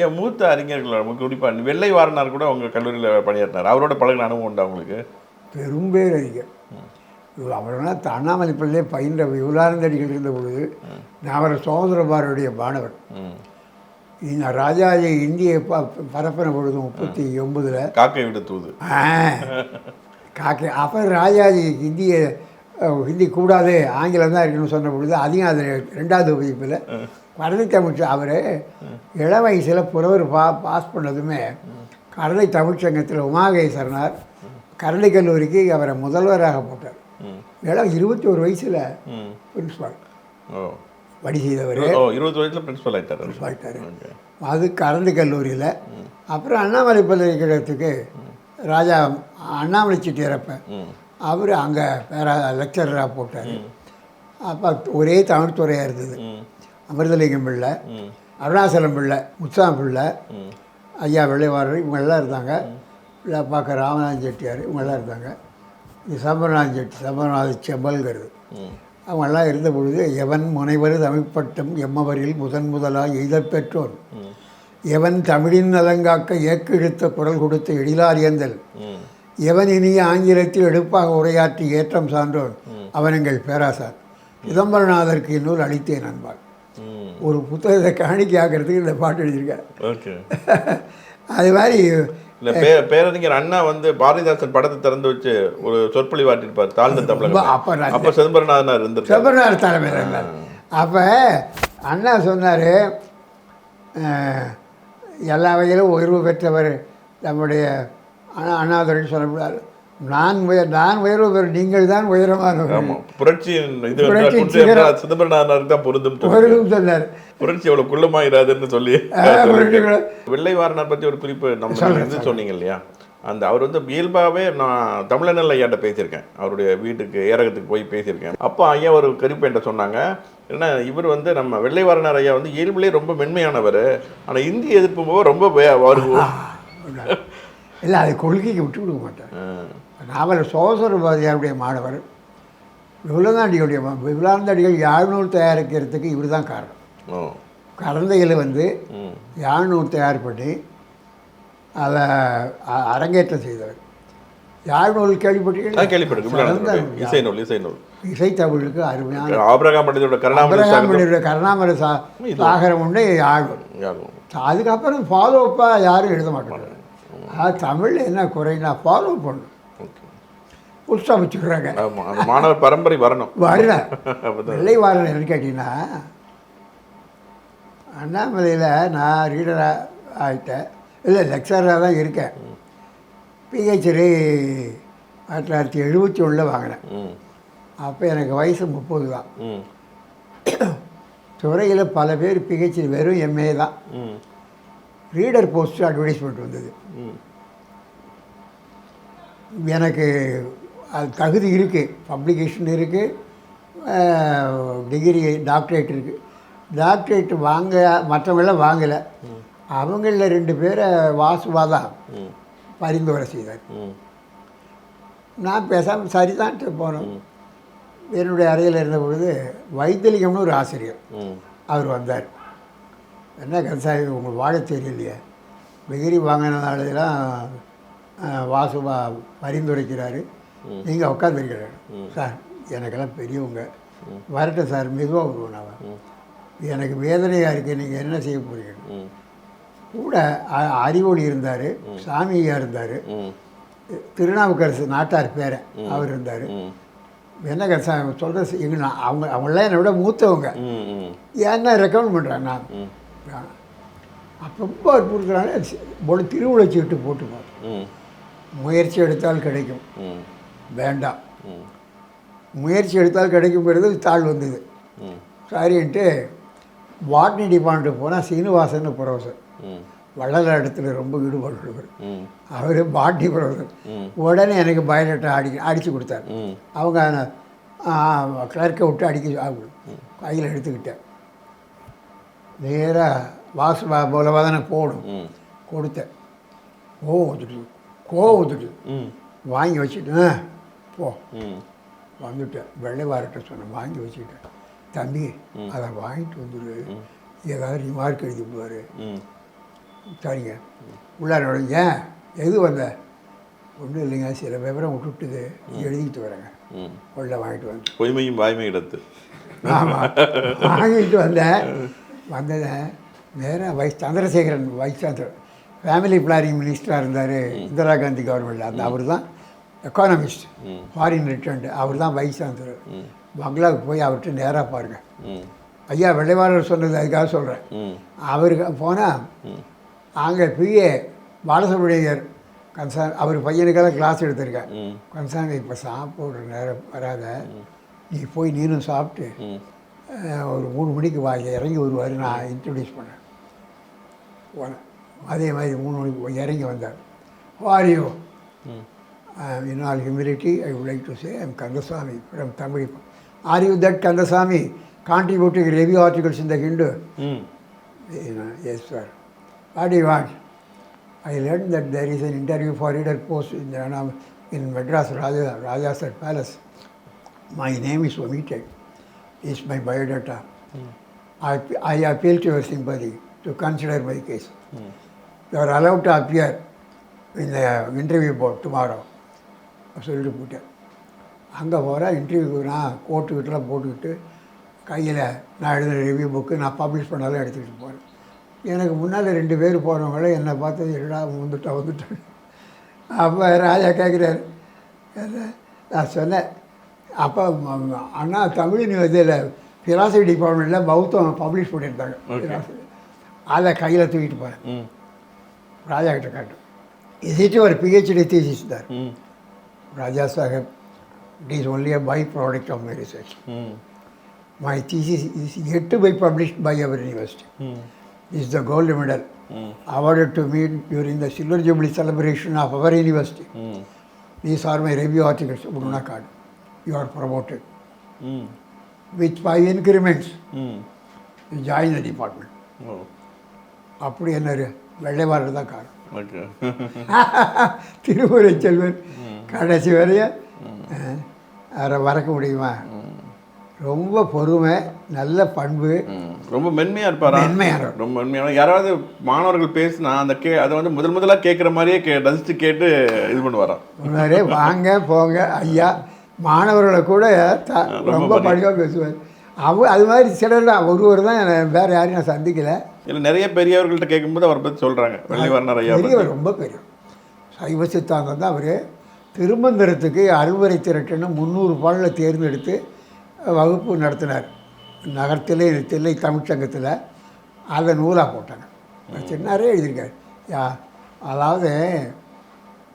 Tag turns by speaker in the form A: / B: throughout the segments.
A: ஐயா மூத்த அறிஞர்கள் குறிப்பாக வெள்ளை வாரனார் கூட உங்கள் கல்லூரியில் பணியாற்றினார். அவரோட பழகின அனுபவம் உண்டா உங்களுக்கு?
B: பெரும்பேர் அதிகம் அவரெல்லாம் அண்ணாமலை பிள்ளை பயின்ற விவலானந்தடிகள் இருந்த பொழுது நான் அவர் மாணவர்.
A: ம்
B: இந்த ராஜாஜி இந்திய ப பரப்பின பொழுது முப்பத்தி ஒன்பதில்
A: காக்கை விட தூது.
B: காக்கை அப்போ ராஜாஜி ஹிந்தியை அஹ், ஹிந்தி கூடாது ஆங்கிலம் தான் இருக்கணும்னு சொன்ன பொழுது அதையும் அதில் ரெண்டாவது வகுப்பில் கரந்தை தமிழ் அவர் இள வயசில் புலவர் பா பாஸ் பண்ணதுமே கரந்தை தமிழ்ச்சங்கத்தில் உமாகேசரனார் கரந்தை கல்லூரிக்கு அவரை முதல்வராக போட்டார். இளம் இருபத்தி ஒரு வயசில் பிரின்ஸ்பால் வடி செய்தவர்.
A: ஓ இருபது வயசுல பிரின்சிபல் ஆயிட்டார்.
B: ஆயிட்டாரு.
A: ஓகே.
B: அது கரந்தை கல்லூரியில். அப்புறம் அண்ணாமலை பல்கலைக்கழகத்துக்கு ராஜா அண்ணாமலை செட்டியாரப்ப அவர் அங்கே பேரா லெக்சரராக போட்டார். அப்போ ஒரே தமிழ் துறையாக இருந்தது. அமிர்தலிங்கம் பிள்ளை அருணாசலம் பிள்ளை முத்தாம் பிள்ளை ஐயா வெள்ளைவாரர் இவங்கெல்லாம் இருந்தாங்க. இல்லை பார்க்க ராமநாதன் செட்டியார் இவங்கெல்லாம் இருந்தாங்க. இது சம்பரநாதன் செட்டி சம்பரநாத செம்பல்கிறது அவங்கெல்லாம் இருந்த பொழுது எவன் முனைவர் தமிழ்ப்பட்டம் எம்மவரில் முதன் முதலாக எய்தப் பெற்றோன்?
A: ம்.
B: எவன் தமிழின் நலங்காக்க ஏக்கெடுத்த குரல் கொடுத்த எழிலாரியந்தல்
A: ம்.
B: எவன் இனிய ஆங்கிலத்தில் எடுப்பாக உரையாற்றி ஏற்றம் சான்றோன்? அவன் எங்கள் பேராசார். சிதம்பரநாதருக்கு இந்நூல் அளித்தேன்
A: ம்
B: ஒரு புத்தகத்தை காணிக்கையாக்கிறதுக்கு இந்த பாட்டு எழுதியிருக்கார்.
A: ஓகே.
B: அது மாதிரி
A: இல்ல பே பேரறிஞர் அண்ணா வந்து பாரதிதாசன் படத்தை திறந்து வச்சு ஒரு சொற்பொழிவு ஆட்டிருப்பார் தாழ்ந்த தமிழகம்
B: அப்ப
A: அப்ப சிதம்பரநாதனார் இருந்திருக்காரு.
B: சிதம்பரநாதர் தலைமையில் இருந்தார். அப்போ அண்ணா சொன்னார் எல்லா வகையிலும் உயர்வு பெற்றவர் நம்முடைய அண்ணா அண்ணாதுரைன்னு சொல்லக்கூடாது நான் உயர் நான் உயர்வு நீங்கள் தான் உயரமானவர்
A: புரட்சியின் இது சிதம்பரநாதனாருக்கு தான் பொருந்தும் சொன்னாரு. புரட்சி அவ்வளவு குள்ளமாயிராதுன்னு சொல்லி வெள்ளை வாரனார் பத்தி ஒரு குறிப்பு நம்ம சொன்னீங்க இல்லையா? அந்த அவர் வந்து இயல்பாகவே நான் தமிழனல் ஐயாட்ட பேசியிருக்கேன். அவருடைய வீட்டுக்கு ஏரகத்துக்கு போய் பேசியிருக்கேன். அப்போ ஐயா ஒரு குறிப்பு என்கிட்ட சொன்னாங்க ஏன்னா இவர் வந்து நம்ம வெள்ளை வாரனார் ஐயா வந்து இயல்புலேயே ரொம்ப மென்மையானவர் ஆனால் இந்தி எதிர்ப்பு ரொம்ப அவருக்கு
B: இல்லை அது கொள்கைக்கு விட்டு கொடுக்க மாட்டார்.
A: ஆ.
B: நாவல் சோசரபாதியாருடைய மாணவர் விபுலாந்தாண்டிகளுடைய விபுலாந்தாண்டிகள் யாழ்நூல் தயாரிக்கிறதுக்கு இவர் தான் காரணம்.
A: ஓ.
B: கரந்தையில் வந்து யாழ்நூல் தயார் பண்ணி அதை அரங்கேற்றம் செய்தவர். யாழ்நூல்
A: விபுலானந்தருடைய இசை நூல் இசை நூல்
B: இசைத்தமிழுக்கு அருமையான
A: ஆபிரகாம் பண்டிதோட கருணாமணி
B: அபிரகாமணியோட கருணாமர சாகரம் உண்டு யாழ்நூல். அதுக்கப்புறம் ஃபாலோப்பாக யாரும் எழுத மாட்டாங்க. அது தமிழில் என்ன குறைனா ஃபாலோ பண்ணும்
A: அந்த மாணவர் பரம்பரை வரணும்.
B: வரல. வெள்ளை வாரன் என்னன்னு கேட்டிங்கன்னா அண்ணாமலையில் நான் ரீடராக ஆகிட்டேன் இல்லை லெக்சராக தான் இருக்கேன். பிஹெச்டி ஆயிரத்தி தொள்ளாயிரத்தி எழுபத்தி ஒன்றில் வாங்கினேன். அப்போ எனக்கு வயசு முப்பது தான். துறையில் பல பேர் பிஹெச்டி வெறும் எம்ஏ தான். ரீடர் போஸ்ட் அட்வர்டைஸ்மெண்ட் வந்தது. எனக்கு அது தகுதி இருக்குது பப்ளிகேஷன் இருக்குது டிகிரி டாக்டரேட் இருக்குது டாக்டரேட் வாங்க மற்றவங்களாம் வாங்கலை. அவங்களில் ரெண்டு பேரை வாசுவா தான் பரிந்துரை செய்தார். நான் பேசாமல் சரிதான்ட்டு போனோம். என்னுடைய அறையில் இருந்த பொழுது வைத்தலிங்கம்னு ஒரு ஆசிரியர் அவர் வந்தார். என்ன கன்சாமி உங்களுக்கு வாழ தெரியலையே டிகிரி வாங்கினதாலலாம் வாசுவா பரிந்துரைக்கிறாரு. நீங்கள் உட்காந்துருக்கிறாரு சார் எனக்கெல்லாம் பெரியவங்க. வரட்டும் சார் மெதுவாக வருவோம் நான் எனக்கு வேதனையாக இருக்குது நீங்கள் என்ன செய்ய போறீங்க?
A: ம்.
B: கூட அறிவொளி இருந்தார் சாமியா இருந்தார். திருநாவுக்கரசு நாட்டார் பேரன் அவர் இருந்தார். என்ன கன்சாமி சொல்கிற எங்க நான் அவங்க அவங்களாம் என்னை விட மூத்தவங்க. என்ன ரெக்கமெண்ட் பண்ணுறாங்க நான் அப்போ ரொம்ப அற்புதங்கிறாங்க போல திருவிழச்சி விட்டு போட்டுப்போம். முயற்சி எடுத்தால் கிடைக்கும். வேண்டாம். முயற்சி எடுத்தால் கிடைக்குங்கிறது தாழ் வந்தது. சரின்ட்டு பாட்னி டிபார்ட்மெண்ட் போனால் சீனிவாசன் ப்ரொஃபஸர் வள்ளல இடத்துல ரொம்ப ஈடுபாடு
A: ம்.
B: அவர் பாட்னி ப்ரொஃபஸர் உடனே எனக்கு பயோடேட்டா அடி அடித்து கொடுத்தாரு. அவங்க கிளர்க்கை விட்டு அடிக்க கையில் எடுத்துக்கிட்டேன் நேராக வாசு போலவா தானே போடும். கொடுத்தேன். கோவம்
A: ம்.
B: வாங்கி வச்சுட்டு "ஆ, போ. வந்துட்டேன். வெள்ளை வாரட்ட சொன்னேன். வாங்கி வச்சுக்கிட்டேன். தம்பி அதை வாங்கிட்டு வந்துடு ஏதாவது ரிமார்க் எழுதி விடுவார் சரிங்க. உள்ளார நுழைஞ்சு, எது வந்த? ஒன்றும் இல்லைங்க. சில விவரம் விட்டுட்டுது. எழுதிட்டு வரேங்க. உள்ள வாங்கிட்டு வந்து
A: பொய்மையும் வாய்மை இடத்து
B: ஆமாம் வாங்கிட்டு வந்தேன். வந்ததை நேராக vice Chandrasekaran vice chancellor family planning மினிஸ்டராக இருந்தார் இந்திரா காந்தி கவர்மெண்ட்டில் அந்த அவர் தான் எக்கானமிஸ்ட். ஃபாரின் ரிட்டர்ன்டு அவர் தான் வைஸ்
A: ம்.
B: பங்களாவுக்கு போய் அவர்கிட்ட நேராக பாருங்கள் ஐயா வெள்ளைவாரர் சொன்னது அதுக்காக சொல்கிறேன் அவருக்கு போனால் அங்கே பிஏ பாலசுப்ரமணியர் கன்சாங் அவர் பையனுக்கெல்லாம் கிளாஸ் எடுத்திருக்கேன்
A: ம்.
B: கன்சாங்க இப்போ சாப்பிட்ற நேரம் வராத. நீ போய் நீனும் சாப்பிட்டு ஒரு மூணு மணிக்கு வா இங்க இறங்கி வருவார். நான் இன்ட்ரடியூஸ் பண்ணேன் போனேன். அதே மாதிரி மூணு மணிக்கு போய் இறங்கி வந்தார் வாரியோ
A: ம்
B: in all humility, I would like to say I am Kandaswamy from Tamil. Are you that Kandaswamy contributing review articles in the Hindu?
A: ம்
B: You know, yes, sir. What do you want? I learned that there is an interview for reader post in, the, in Madras Raja, Rajasar Palace. My name is omitted. It's my biodata. I, I appeal allowed to appear in the interview board tomorrow. சொல்லிட்டு போயிட்டேன் அங்கே போகிறேன் இன்டர்வியூக்கு நான் கோட்டு கிட்டலாம் போட்டுக்கிட்டு கையில் நான் எழுதுன ரிவ்யூ புக்கு நான் பப்ளிஷ் பண்ணாலும் எடுத்துக்கிட்டு போகிறேன் எனக்கு முன்னால் ரெண்டு பேர் போகிறவங்கள என்னை பார்த்து என்னடா வந்துட்டா வந்துட்டேன் அப்போ ராஜா கேட்குறாரு நான் சொன்னேன். அப்போ அண்ணா தமிழ் இதில் ஃபிலாசபி டிபார்ட்மெண்ட்டில் பௌத்தம் பப்ளிஷ் பண்ணியிருந்தாங்க. அதை கையில் தூக்கிட்டு போகிறேன் ప్రాజెక్ట్ కట్టు ఇటీవల PhD
A: తీసిస్తారు
B: Raja Saheb it is only a by product of my research my thesis is yet to be published by our university is the gold medal awarded to me during the silver jubilee celebration of our university these are my review articles ఇప్పుడున్న card you are promoted with five increments join the department అప్పుడు ఏమన్నారు வெள்ளைவாரர் தான் காரணம் திருமுறை செல்வன் கடைசி வரைய அவரை மறக்க முடியுமா? ரொம்ப பொறுமை நல்ல பண்பு.
A: ரொம்ப மென்மையா இருப்பாரா?
B: மென்மையானவர்.
A: ரொம்ப மென்மையான யாராவது மாணவர்கள் பேசினா அந்த கே அதை வந்து முதல் முதலா கேட்குற மாதிரியே கே ரசிச்சு கேட்டு இது பண்ணுவாராம்
B: முன்னாடியே வாங்க போங்க ஐயா. மாணவர்களை கூட
A: ரொம்ப
B: பணிவாக பேசுவார். அவ அது மாதிரி சிலர் தான் ஒருவர் தான் வேற யாரையும் நான் சந்திக்கல.
A: இல்லை நிறைய பெரியவர்கள்ட்ட கேட்கும்போது அவரை பற்றி சொல்றாங்க. வெள்ளிவர்ணர் ஐயா.
B: பெரியவர் ரொம்ப பெரிய சைவ சித்தாந்தம் தான் அவர். திருமந்திரத்துக்கு அறுவரை திரட்டுன்னு முந்நூறு பாடலை தேர்ந்தெடுத்து வகுப்பு நடத்தினார். நகரத்திலே தில்லை தமிழ்ச்சங்கத்தில். அதை நூலாக போட்டாங்க. சின்னாரே எழுதியிருக்காரு. யா அதாவது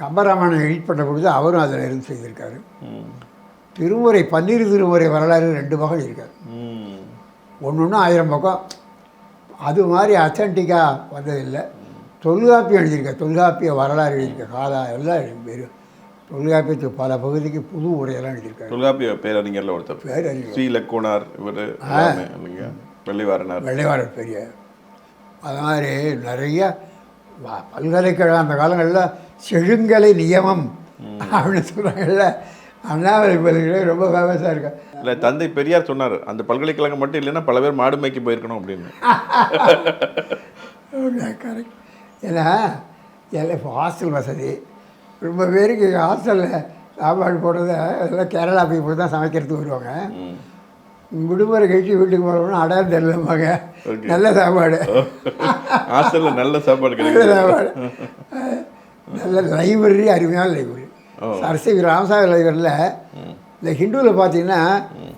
B: கம்பராமாயணம் எடிட் பண்ண பொழுது அவரும் அதில் இருந்து செய்திருக்காரு. திருமுறை பன்னிரு திருமுறை வரலாறு ரெண்டு வகை இருக்காரு. ஒன்று ஒன்று ஆயிரம் பக்கம். அது மாதிரி அத்தன்டிக்காக வந்ததில்லை. தொல்காப்பியம் எழுதியிருக்க தொல்காப்பிய வரலாறு எழுதியிருக்க காலா எல்லாம் வெறும் தொல்காப்பியத்துக்கு பல பகுதிக்கு புது உரையெல்லாம் எழுதியிருக்காரு
A: தொல்காப்பிய பேரறிஞர்ல ஒருத்தர்.
B: பேர் அறிவு
A: ஸ்ரீ லக்குனார் இவர் வெள்ளிவாரனார்.
B: வெள்ளைவாரர் பெரிய அது மாதிரி நிறைய பல்கலைக்கழகம் அந்த காலங்களில் செழுங்கலை நியமம் அப்படின்னு சொல்கிறாங்கல்ல அண்ணாமலை பல்கலை ரொம்ப ஃபேமஸாக இருக்கா?
A: இல்லை தந்தை பெரியார் சொன்னார் அந்த பல்கலைக்கழகம் மட்டும் இல்லைன்னா பல பேர் மாடு மேய்க்க போயிருக்கணும் அப்படின்னு.
B: கரெக்ட் ஏன்னா எல்லாம் இப்போ ஹாஸ்டல் வசதி. ரொம்ப பேருக்கு ஹாஸ்டலில் சாப்பாடு போடுறத அதெல்லாம் கேரளா பீப்புள் தான் சமைக்கிறதுக்கு வருவாங்க. விடுமுறை கழிச்சு வீட்டுக்கு போகிறோம்னா அடையாளம் தெரியலம்பாங்க. நல்ல சாப்பாடு.
A: ஹாஸ்டல்ல நல்ல சாப்பாடு
B: நல்ல சாப்பாடு. நல்ல லைப்ரரி அருமையான லைப்ரரி. சரஸ்வதி ராமசாமி லைப்ரரியில் இந்த ஹிந்துவில் பார்த்தீங்கன்னா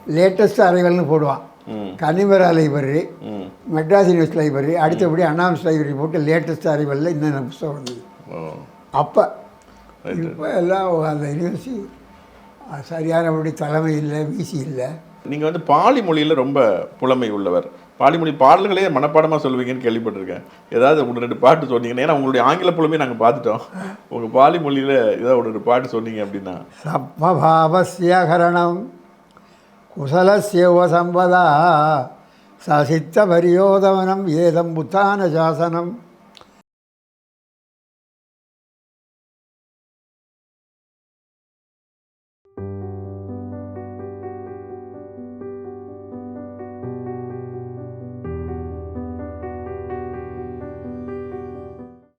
B: லேட்டஸ்ட் அறைகள்னு போடுவான். Connemara
A: library
B: Madras university library அடுத்தபடி அண்ணாமஸ் லைப்ரரி போட்டு லேட்டஸ்ட் அறிவலில் இன்னும் புத்தகம் வந்தது.
A: ஓ.
B: அப்போ. இப்போ எல்லாம் அந்த யூனிவர்சிட்டி சரியானபடி தலைமை இல்லை விசி இல்லை.
A: நீங்கள் வந்து பாலி மொழியில் ரொம்ப புலமை உள்ளவர். பாலிமொழி பாடல்களே மனப்பாடமாக சொல்லுவீங்கன்னு கேள்விப்பட்டிருக்கேன். ஏதாவது ஒன்று ரெண்டு பாட்டு சொன்னீங்கன்னா ஏன்னா உங்களுடைய ஆங்கில புலமே நாங்கள் பார்த்துட்டோம். உங்கள் பாலிமொழியில் ஏதாவது ஒன்று ரெண்டு பாட்டு சொன்னீங்க அப்படின்னா.
B: சப்மபாவசியகரணம் குசலசிய உபசம்பதா சசித்த பரியோதவனம் ஏதம் புத்தான சாசனம்.